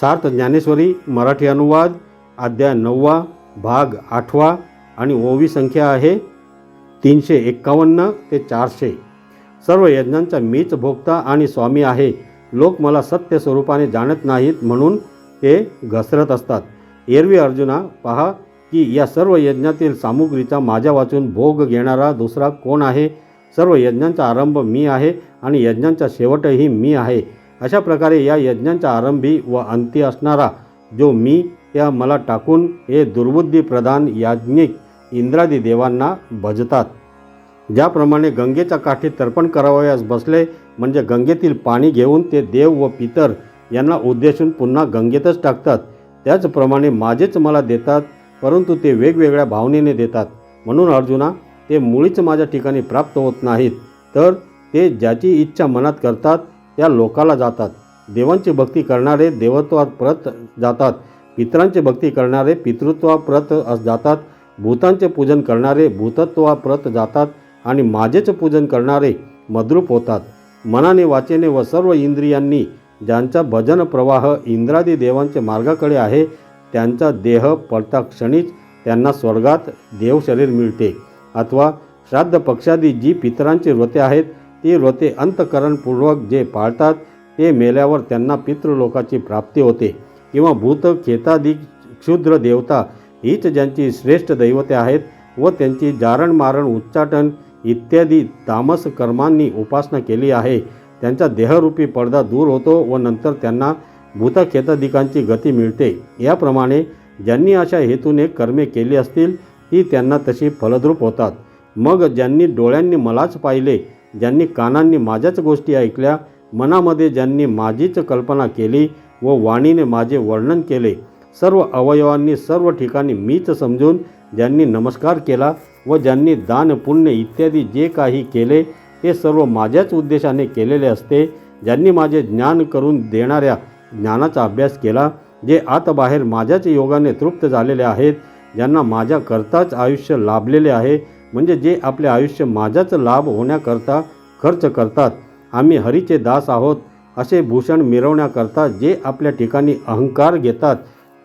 सार्थ ज्ञानेश्वरी मराठी अनुवाद अध्याय नववा भाग आठवा आणि ओवी संख्या आहे तीनशे एक्कावन्न ते चारशे. सर्व यज्ञांचा मीच भोगता आणि स्वामी आहे. लोक मला सत्य स्वरूपाने जाणत नाहीत म्हणून ते घसरत असतात. एरवी अर्जुना पहा की या सर्व यज्ञातील सामुग्रीचा माझ्या वाचून भोग घेणारा दुसरा कोण आहे? सर्व यज्ञांचा आरंभ मी आहे आणि यज्ञांचा शेवटही मी आहे. अशा प्रकारे या यज्ञांचा आरंभी व अंती असणारा जो मी त्या मला टाकून हे दुर्बुद्धी प्रधान याज्ञिक इंद्रादी देवांना भजतात. ज्याप्रमाणे गंगेच्या काठी तर्पण करावयास बसले म्हणजे गंगेतील पाणी घेऊन ते देव व पितर यांना उद्देशून पुन्हा गंगेतच टाकतात. त्याचप्रमाणे माझेच मला देतात परंतु ते वेगवेगळ्या भावनेने देतात. म्हणून अर्जुना ते मुळीच माझ्या ठिकाणी प्राप्त होत नाहीत तर ते ज्याची इच्छा मनात करतात त्या लोकाला जातात. देवांची भक्ती करणारे देवत्वात प्रत जातात. पितरांची भक्ती करणारे पितृत्वाप्रत अस जातात. भूतांचे पूजन करणारे भूतत्वाप्रत जातात आणि माझेच पूजन करणारे मद्रूप होतात. मनाने वाचेने व सर्व इंद्रियांनी ज्यांचा भजन प्रवाह इंद्रादी देवांचे मार्गाकडे आहे त्यांचा देह पडता क्षणीच त्यांना स्वर्गात देवशरीर मिळते. अथवा श्राद्ध पक्षादी जी पितरांची व्रते आहेत ती व्रते अंतकरणपूर्वक जे पाळतात ते मेल्यावर त्यांना पितृलोकाची प्राप्ती होते. किंवा भूत खेतादी क्षुद्र देवता हीच ज्यांची श्रेष्ठ दैवते आहेत व त्यांची जारण मारण उच्चाटन इत्यादी तामस कर्मांनी उपासना केली आहे. त्यांचा देहरूपी पडदा दूर होतो व नंतर त्यांना भूतखेतादिकांची गती मिळते. याप्रमाणे ज्यांनी अशा हेतूने कर्मे केली असतील ती त्यांना तशी फलद्रूप होतात. मग ज्यांनी डोळ्यांनी मलाच पाहिले ज्यांनी कानांनी माझ्याच गोष्टी ऐकल्या मनामध्ये ज्यांनी माझीच कल्पना केली व वाणीने माझे वर्णन केले सर्व अवयवांनी सर्व ठिकाणी मीच समजून ज्यांनी नमस्कार केला व ज्यांनी दान पुण्य इत्यादी जे काही केले ते सर्व माझ्याच उद्देशाने केलेले असते ज्यांनी माझे ज्ञान करून देणाऱ्या ज्ञानाचा अभ्यास केला जे आतबाहेर माझ्याच योगाने तृप्त झालेले आहेत ज्यांना माझ्या करताच आयुष्य लाभलेले आहे म्हणजे जे आपले आयुष्य माझाच लाभ होण्याकरता खर्च करतात आम्ही हरीचे दास आहोत असे भूषण मिरवण्याकरता जे आपल्या ठिकाणी अहंकार घेतात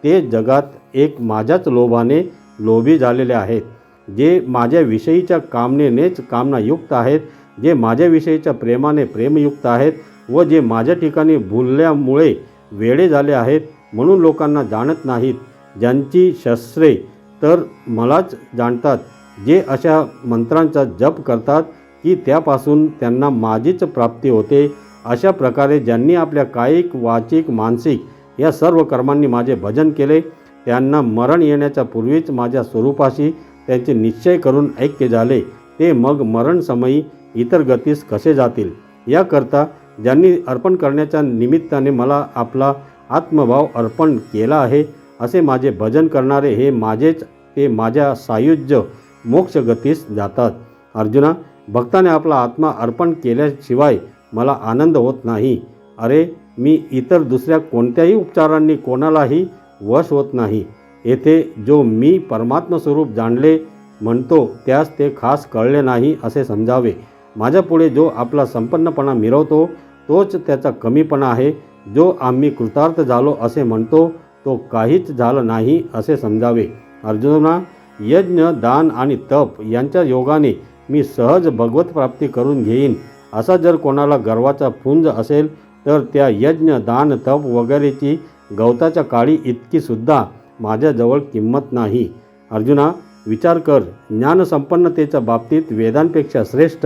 ते जगात एक माझ्याच लोभाने लोभी झालेले आहेत. जे माझ्या विषयीच्या कामनेनेच कामनायुक्त आहेत जे माझ्याविषयीच्या प्रेमाने प्रेमयुक्त आहेत व जे माझ्या ठिकाणी भुलल्यामुळे वेडे झाले आहेत म्हणून लोकांना जाणत नाहीत. ज्यांची शस्त्रे तर मलाच जाणतात जे अशा मंत्रांचा जप करतात की त्यापासून त्यांना माझीच प्राप्ती होते अशा प्रकारे ज्यांनी आपल्या कायिक वाचिक मानसिक या सर्व कर्मांनी माझे भजन केले त्यांना मरण येण्याच्या पूर्वीच माझ्या स्वरूपाशी त्यांचे निश्चय करून ऐक्य झाले ते मग मरणसमयी इतर गतीस कसे जातील? याकरता ज्यांनी अर्पण करण्याच्या निमित्ताने मला आपला आत्मभाव अर्पण केला आहे असे माझे भजन करणारे हे माझेच ते माझ्या सायुज्य मोक्षगतीस जातात. अर्जुना भक्ताने आपला आत्मा अर्पण केल्याशिवाय मला आनंद होत नाही. अरे मी इतर दुसऱ्या कोणत्याही उपचारांनी कोणालाही वश होत नाही. येथे जो मी परमात्मस्वरूप जाणले म्हणतो त्यास ते खास कळले नाही असे समजावे. माझ्यापुढे जो आपला संपन्नपणा मिरवतो तोच त्याचा कमीपणा आहे. जो आम्ही कृतार्थ झालो असे म्हणतो तो काहीच झालं नाही असे समजावे. अर्जुना यज्ञ दान आणि तप यांच्या योगाने मी सहज भगवत प्राप्ती करून घेईन. असा जर कोणाला गर्वाचा पुंज असेल तर त्या यज्ञ दान तप वगैरेची गवताच्या काळी इतकीसुद्धा माझ्याजवळ किंमत नाही. अर्जुना विचार कर ज्ञानसंपन्नतेच्या बाबतीत वेदांपेक्षा श्रेष्ठ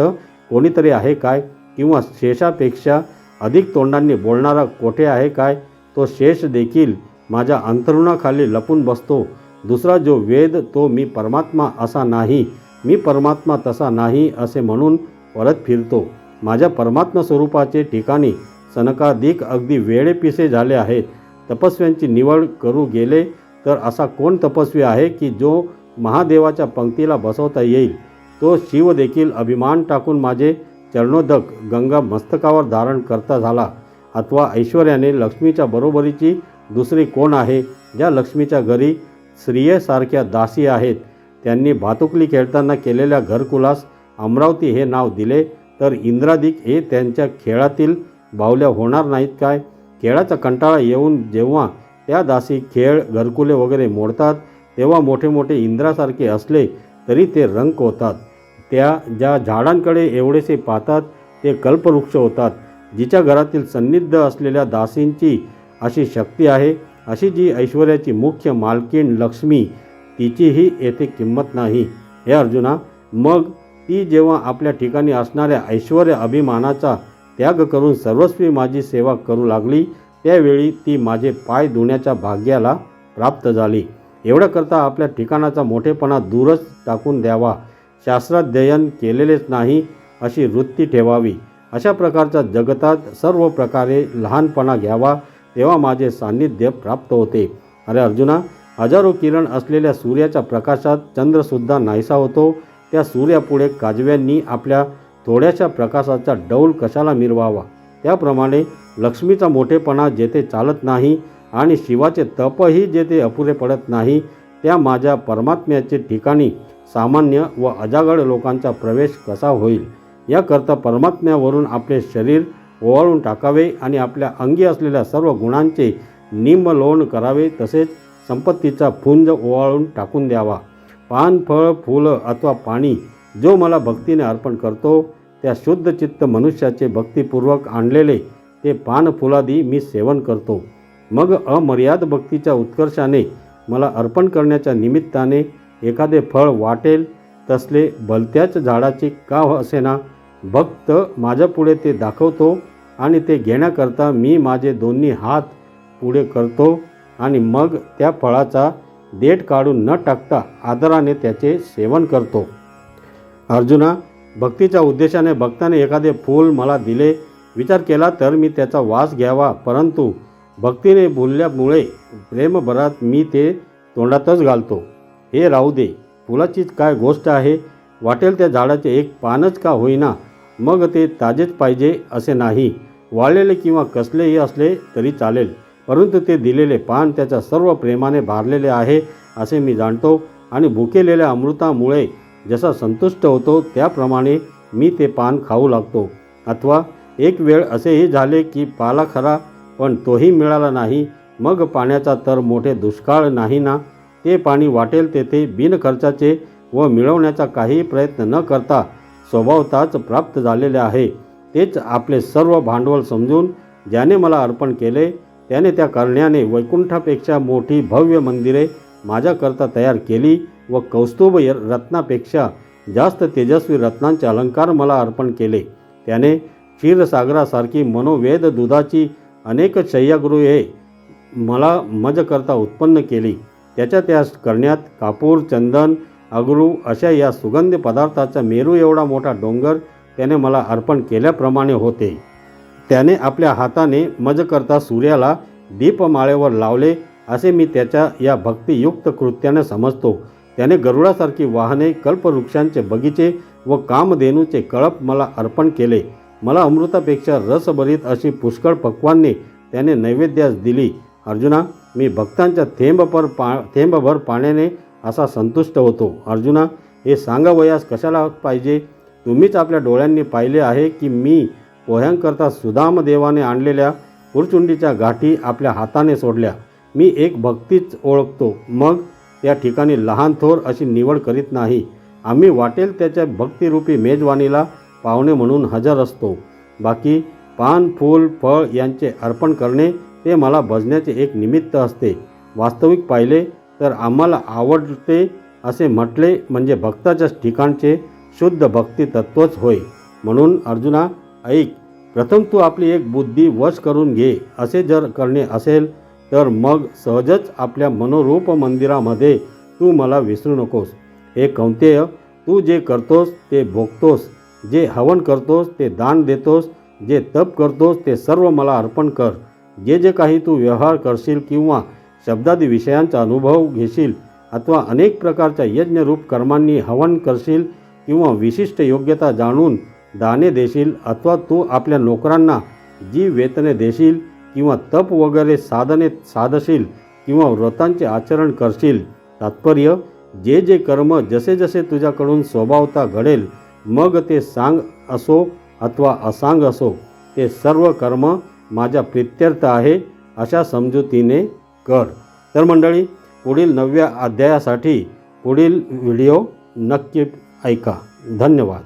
कोणीतरी आहे काय? किंवा शेषापेक्षा अधिक तोंडांनी बोलणारा कोठे आहे काय? तो शेष देखील माझ्या अंतरुणाखाली लपून बसतो. दुसरा जो वेद तो मी परमात्मा असा नाही मी परमात्मा तसा नाही असे म्हणून परत फिरतो. माझ्या परमात्मा स्वरूपाचे ठिकाणी सनकाधिक अगदी वेळेपिसे झाले आहेत. तपस्व्यांची निवड करू गेले तर असा कोण तपस्वी आहे की जो महादेवाच्या पंक्तीला बसवता येईल? तो शिव देखील अभिमान टाकून माझे चरणोदक गंगा मस्तकावर धारण करता झाला. अथवा ऐश्वर्याने लक्ष्मीच्या बरोबरीची दुसरी कोण आहे? ज्या लक्ष्मीच्या घरी स्त्रियेसारख्या दासी आहेत. त्यांनी भातुकली खेळताना केलेल्या घरकुलास अमरावती हे नाव दिले तर इंद्रादिक हे त्यांच्या खेळातील बावल्या होणार नाहीत काय? खेळाचा कंटाळा येऊन जेव्हा त्या दासी खेळ घरकुले वगैरे मोडतात तेव्हा मोठे मोठे इंद्रासारखे असले तरी ते रंक होतात. त्या ज्या झाडांकडे एवढेसे पाहतात ते कल्पवृक्ष होतात. जिच्या घरातील सन्निध असलेल्या दासींची अशी शक्ती आहे. अशी जी ऐश्वर्याची मुख्य मालकीण लक्ष्मी तिचीही येथे किंमत नाही. हे अर्जुना मग ती जेव्हा आपल्या ठिकाणी असणाऱ्या ऐश्वर्य अभिमानाचा त्याग करून सर्वस्वी माझी सेवा करू लागली त्यावेळी ती माझे पाय धुण्याच्या भाग्याला प्राप्त झाली. एवढ्याकरता आपल्या ठिकाणाचा मोठेपणा दूरच टाकून द्यावा. शास्त्राध्ययन केलेलेच नाही अशी वृत्ती ठेवावी. अशा प्रकारच्या जगतात सर्व प्रकारे लहानपणा घ्यावा. तेव्हा माझे सान्निध्य प्राप्त होते. अरे अर्जुना हजारो किरण असलेल्या सूर्याच्या प्रकाशात चंद्रसुद्धा नाहीसा होतो. त्या सूर्यापुढे काजव्यांनी आपल्या थोड्याशा प्रकाशाचा डौल कशाला मिरवावा? त्याप्रमाणे लक्ष्मीचा मोठेपणा जेथे चालत नाही आणि शिवाचे तपही जेथे अपुरे पडत नाही त्या माझ्या परमात्म्याचे ठिकाणी सामान्य व अजागड लोकांचा प्रवेश कसा होईल? याकरता परमात्म्यावरून आपले शरीर ओवाळून टाकावे आणि आपल्या अंगी असलेल्या सर्व गुणांचे निमलोन करावे. तसेच संपत्तीचा फुंज ओवाळून टाकून द्यावा. पान फळ फुलं अथवा पाणी जो मला भक्तीने अर्पण करतो त्या शुद्धचित्त मनुष्याचे भक्तीपूर्वक आणलेले ते पान फुलादी मी सेवन करतो. मग अमर्याद भक्तीच्या उत्कर्षाने मला अर्पण करण्याच्या निमित्ताने एखादे फळ वाटेल तसले भलत्याच झाडाचे का असेना भक्त माझ्यापुढे ते दाखवतो आणि ते घेण्याकरता मी माझे दोन्ही हात पुढे करतो आणि मग त्या फळाचा देठ काढून न टाकता आदराने त्याचे सेवन करतो. अर्जुना भक्तीच्या उद्देशाने भक्ताने एखादे फूल मला दिले विचार केला तर मी त्याचा वास घ्यावा परंतु भक्तीने बोलल्यामुळे प्रेमभरात मी ते तोंडातच घालतो. हे राहू दे फुलाचीच काय गोष्ट आहे? वाटेल त्या झाडाचे एक पानच का होईना? मग ते ताजेच पाहिजे असे नाही. वाळलेले किंवा कसलेही असले तरी चालेल. परंतु ते दिलेले पान त्याच्या सर्व प्रेमाने भारलेले आहे असे मी जाणतो. आणि भुकेलेल्या अमृतामुळे जसा संतुष्ट होतो त्याप्रमाणे मी ते पान खाऊ लागतो. अथवा एक वेळ असेही झाले की पाला खरा पण तोही मिळाला नाही. मग पाण्याचा तर मोठे दुष्काळ नाही ना? ते पाणी वाटेल तेथे बिनखर्चाचे व मिळवण्याचा काही प्रयत्न न करता स्वभावताच प्राप्त झालेले आहे. तेच आपले सर्व भांडवल समजून ज्याने मला अर्पण केले त्याने त्या करण्याने वैकुंठापेक्षा मोठी भव्य मंदिरे माझ्याकरता तयार केली व कौस्तुभ रत्नापेक्षा जास्त तेजस्वी रत्नांचे अलंकार मला अर्पण केले. त्याने क्षीरसागरासारखी मनोवेद दुधाची अनेक शय्यागृहे मला मजकरता उत्पन्न केली. त्याच्या त्या करण्यात कापूर चंदन अगरू अशा या सुगंधी पदार्थाचा मेरू एवढा मोठा डोंगर त्याने मला अर्पण केल्याप्रमाणे होते. त्याने आपल्या हाताने मज करता सूर्याला दीपमाळेवर लावले असे मी त्याच्या या भक्तियुक्त कृत्याने समजतो. त्याने गरुडासारखी वाहने कल्पवृक्षांचे बगीचे व कामधेनूचे कळप मला अर्पण केले. मला अमृतापेक्षा रसभरीत अशी पुष्कळ पक्वान्ने त्याने नैवेद्यास दिली. अर्जुना मी भक्तांच्या थेंबपर पा थेंबभर पाण्याने असा संतुष्ट होतो. अर्जुना हे सांगावयास कशाला पाहिजे? तुम्हीच आपल्या डोळ्यांनी पाहिले आहे की मी पोह्यांकरता सुदामदेवाने आणलेल्या पुरचुंडीच्या गाठी आपल्या हाताने सोडल्या. मी एक भक्तीच ओळखतो. मग त्या ठिकाणी लहान थोर अशी निवड करीत नाही. आम्ही वाटेल त्याच्या भक्तिरूपी मेजवानीला पाहुणे म्हणून हजर असतो. बाकी पान फूल फळ यांचे अर्पण करणे ते मला भजण्याचे एक निमित्त असते. वास्तविक पाहिले तर आम्हाला आवडते असे म्हटले म्हणजे भक्ताच्याच ठिकाणचे शुद्ध भक्ती तत्वच होय. म्हणून अर्जुना ऐक प्रथम तू आपली एक बुद्धी वश करून घे असे जर करणे असेल तर मग सहजच आपल्या मनोरूप मंदिरामध्ये तू मला विसरू नकोस. हे कौंतेय तू जे करतोस ते भोगतोस जे हवन करतोस ते दान देतोस जे तप करतोस ते सर्व मला अर्पण कर. जे जे काही तू व्यवहार करशील किंवा शब्दादी विषयांचा अनुभव घेशील अथवा अनेक प्रकारच्या यज्ञरूप कर्मांनी हवन करशील किंवा विशिष्ट योग्यता जाणून दाने देशील अथवा तू आपल्या नोकरांना जी वेतने देशील किंवा तप वगैरे साधने साधशील किंवा व्रतांचे आचरण करशील तात्पर्य जे जे कर्म जसे जसे तुझ्याकडून स्वभावता घडेल मग ते सांग असो अथवा असांग असो ते सर्व कर्म माझ्या प्रित्यर्थ आहे अशा समजुतीने कर. तर मंडळी पुढील नवव्या अध्यायासाठी पुढील व्हिडिओ नक्की ऐका. धन्यवाद.